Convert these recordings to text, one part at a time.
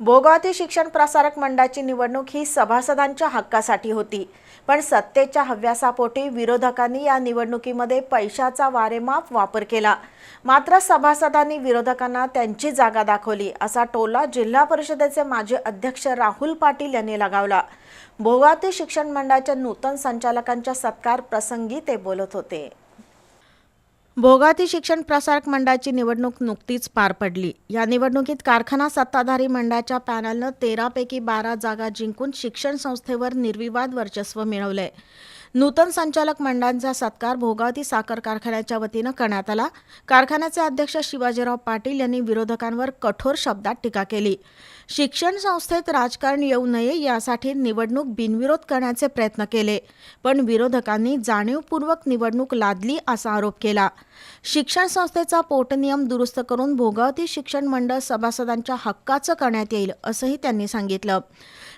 भोगावती शिक्षण प्रसारक मंडळाची निवडणूक ही सभासदांच्या हक्कासाठी होती. पण सत्तेच्या हव्यासापोटी विरोधकांनी या निवडणुकीमध्ये पैशाचा वारेमाप वापर केला. मात्र सभासदांनी विरोधकांना त्यांची जागा दाखवली असा टोला जिल्हा परिषदेचे माजी अध्यक्ष राहुल पाटील यांनी लगावला. भोगावती शिक्षण मंडळाच्या नूतन संचालकांच्या सत्कार प्रसंगी ते बोलत होते. भोगाती शिक्षण प्रसारक मंडळाची निवडणूक नुकतीच पार पडली. या निवडणुकीत कारखाना सत्ताधारी मंडळाच्या पॅनलनं तेरापैकी बारा जागा जिंकून शिक्षण संस्थेवर निर्विवाद वर्चस्व मिळवलंय. नूतन संचालक मंडळांचा सत्कार भोगावती साखर कारखान्याच्या वतीनं करण्यात आला. कारखान्याचे अध्यक्ष शिवाजीराव पाटील यांनी विरोधकांवर कठोर शब्दात टीका केली. शिक्षण संस्थेत राजकारण येऊ नये यासाठी निवडणूक बिनविरोध करण्याचे प्रयत्न केले पण विरोधकांनी जाणीवपूर्वक निवडणूक लादली असा आरोप केला. शिक्षण संस्थेचा पोटनियम दुरुस्त करून भोगावती शिक्षण मंडळ सभासदांच्या हक्काचं करण्यात येईल असंही त्यांनी सांगितलं.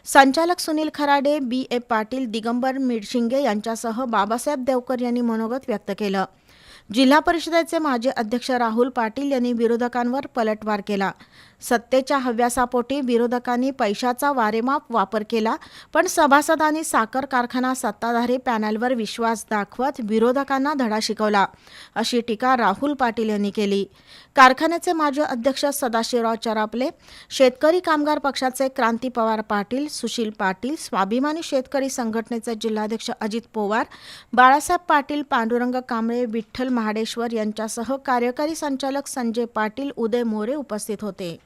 संचालक सुनील खराडे बी. ए. पाटील दिगंबर मिडशिंगे यांच्यासह बाबासाहेब देवकर यांनी मनोगत व्यक्त केलं. जिल्हा परिषदेचे माजी अध्यक्ष राहुल पाटील यांनी विरोधकांवर पलटवार केला. सत्तेच्या हव्यासापोटी विरोधकांनी पैशाचा वारेमाप वापर केला पण सभासदांनी साखर कारखाना सत्ताधारी पॅनलवर विश्वास दाखवत विरोधकांना धडा शिकवला अशी टीका राहुल पाटील यांनी केली. कारखान्याचे माजी अध्यक्ष सदाशिवराव चरापले शेतकरी कामगार पक्षाचे क्रांती पवार पाटील सुशील पाटील स्वाभिमानी शेतकरी संघटनेचे जिल्हाध्यक्ष अजित पोवार बाळासाहेब पाटील पांडुरंग कांबळे विठ्ठल महाडेश्वर यांच्यासह कार्यकारी संचालक संजय पाटील उदय मोरे उपस्थित होते.